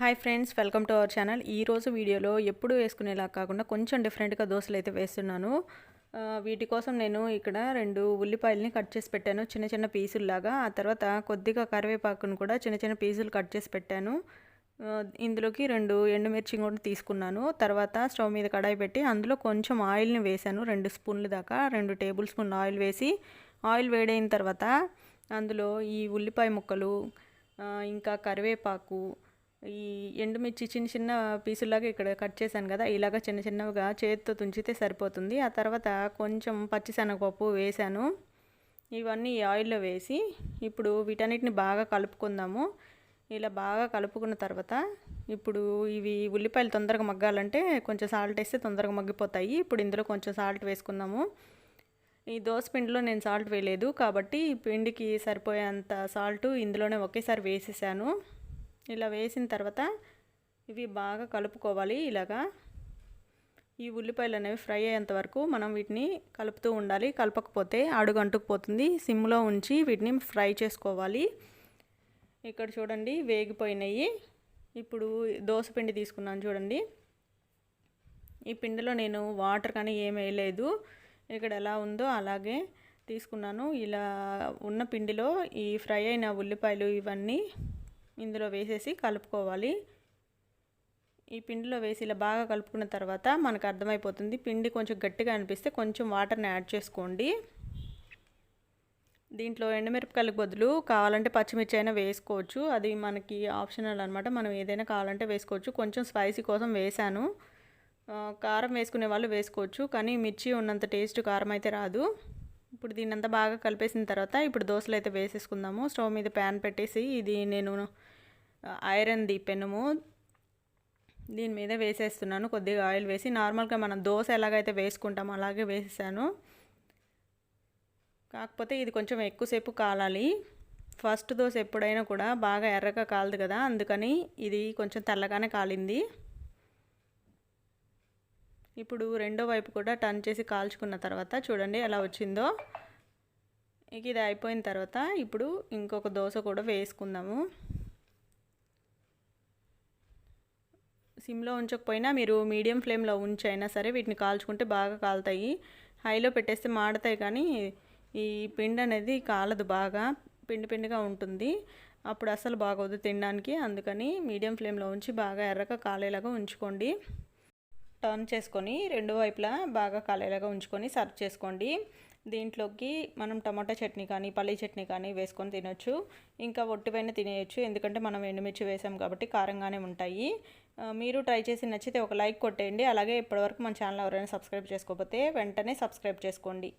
Hi friends welcome to our channel. ఈరోజు వీడియోలో ఎప్పుడు వేసుకునేలా కాకుండా కొంచెం డిఫరెంట్గా దోశలు అయితే వేస్తున్నాను. వీటి కోసం నేను ఇక్కడ రెండు ఉల్లిపాయలని కట్ చేసి పెట్టాను. చిన్న చిన్న పీసుల్లాగా. ఆ తర్వాత కొద్దిగా కరివేపాకును కూడా చిన్న చిన్న పీసులు కట్ చేసి పెట్టాను. ఇందులోకి రెండు ఎండుమిర్చి కూడా తీసుకున్నాను. తర్వాత స్టవ్ మీద కడాయి పెట్టి అందులో కొంచెం ఆయిల్ని వేసాను రెండు స్పూన్లు దాకా రెండు టేబుల్ స్పూన్ ఆయిల్ వేసి ఆయిల్ వేడైన తర్వాత అందులో ఈ ఉల్లిపాయ ముక్కలు ఇంకా కరివేపాకు ఈ ఎండుమిర్చి చిన్న చిన్న పీసులాగా ఇక్కడ కట్ చేశాను కదా ఇలాగ చిన్న చిన్నవిగా చేతితో తుంచితే సరిపోతుంది. ఆ తర్వాత కొంచెం పచ్చిశనగపప్పు వేశాను. ఇవన్నీ ఈ ఆయిల్లో వేసి ఇప్పుడు వీటన్నిటిని బాగా కలుపుకుందాము. ఇలా బాగా కలుపుకున్న తర్వాత ఇప్పుడు ఇవి ఉల్లిపాయలు తొందరగా మగ్గాలంటే కొంచెం సాల్ట్ వేస్తే తొందరగా మగ్గిపోతాయి. ఇప్పుడు ఇందులో కొంచెం సాల్ట్ వేసుకుందాము. ఈ దోశ పిండిలో నేను సాల్ట్ వేయలేదు కాబట్టి పిండికి సరిపోయేంత సాల్ట్ ఇందులోనే ఒకేసారి వేసేసాను. ఇలా వేసిన తర్వాత ఇవి బాగా కలుపుకోవాలి ఇలాగా. ఈ ఉల్లిపాయలు అనేవి ఫ్రై అయ్యేంత వరకు మనం వీటిని కలుపుతూ ఉండాలి. కలపకపోతే అడుగు అంటుకుపోతుంది. సిమ్లో ఉంచి వీటిని ఫ్రై చేసుకోవాలి. ఇక్కడ చూడండి వేగిపోయినాయి. ఇప్పుడు దోశ పిండి తీసుకున్నాను చూడండి. ఈ పిండిలో నేను వాటర్ కానీ ఏం వేయలేదు. ఇక్కడ ఎలా ఉందో అలాగే తీసుకున్నాను. ఇలా ఉన్న పిండిలో ఈ ఫ్రై అయిన ఉల్లిపాయలు ఇవన్నీ ఇందులో వేసేసి కలుపుకోవాలి. ఈ పిండిలో వేసి ఇలా బాగా కలుపుకున్న తర్వాత మనకు అర్థమైపోతుంది. పిండి కొంచెం గట్టిగా అనిపిస్తే కొంచెం వాటర్ని యాడ్ చేసుకోండి. దీంట్లో ఎండుమిరపకాయలకు బదులు కావాలంటే పచ్చిమిర్చి అయినా వేసుకోవచ్చు. అది మనకి ఆప్షనల్ అనమాట మనం ఏదైనా కావాలంటే వేసుకోవచ్చు. కొంచెం స్పైసీ కోసం వేసాను కారం వేసుకునే వాళ్ళు వేసుకోవచ్చు. కానీ మిర్చి ఉన్నంత టేస్ట్ కారం అయితే రాదు. ఇప్పుడు దీన్ని అంతా బాగా కలిపేసిన తర్వాత ఇప్పుడు దోశలు అయితే వేసేసుకుందాము. స్టవ్ మీద ప్యాన్ పెట్టేసి ఇది నేను ఐరన్ది పెనుము దీని మీద వేసేస్తున్నాను. కొద్దిగా ఆయిల్ వేసి నార్మల్గా మనం దోశ ఎలాగైతే వేసుకుంటామో అలాగే వేసేసాను. కాకపోతే ఇది కొంచెం ఎక్కువసేపు కాలాలి. ఫస్ట్ దోశ ఎప్పుడైనా కూడా బాగా ఎర్రగా కాలదు కదా అందుకని ఇది కొంచెం తెల్లగానే కాలింది. ఇప్పుడు రెండో వైపు కూడా టర్న్ చేసి కాల్చుకున్న తర్వాత చూడండి ఎలా వచ్చిందో. ఇక ఇది అయిపోయిన తర్వాత ఇప్పుడు ఇంకొక దోశ కూడా వేసుకుందాము. సిమ్లో ఉంచకపోయినా మీరు మీడియం ఫ్లేమ్లో ఉంచైనా సరే వీటిని కాల్చుకుంటే బాగా కాలుతాయి. హైలో పెట్టేస్తే మాడతాయి కానీ ఈ పిండి అనేది కాలదు బాగా పిండి పిండిగా ఉంటుంది. అప్పుడు అసలు బాగోదు తినడానికి. అందుకని మీడియం ఫ్లేమ్లో ఉంచి బాగా ఎర్రగా కాలేలాగా ఉంచుకోండి. టర్న్ చేసుకొని రెండు వైపులా బాగా కాలేలాగా ఉంచుకొని సర్వ్ చేసుకోండి. దీంట్లోకి మనం టమాటా చట్నీ కానీ పల్లీ చట్నీ కానీ వేసుకొని తినొచ్చు. ఇంకా ఒట్టిపైన తినేయచ్చు. ఎందుకంటే మనం ఎండుమిర్చి వేసాం కాబట్టి కారంగానే ఉంటాయి. మీరు ట్రై చేసి నచ్చితే ఒక లైక్ కొట్టేయండి. అలాగే ఇప్పటివరకు మన ఛానల్ ఎవరైనా సబ్స్క్రైబ్ చేసుకోకపోతే వెంటనే సబ్స్క్రైబ్ చేసుకోండి.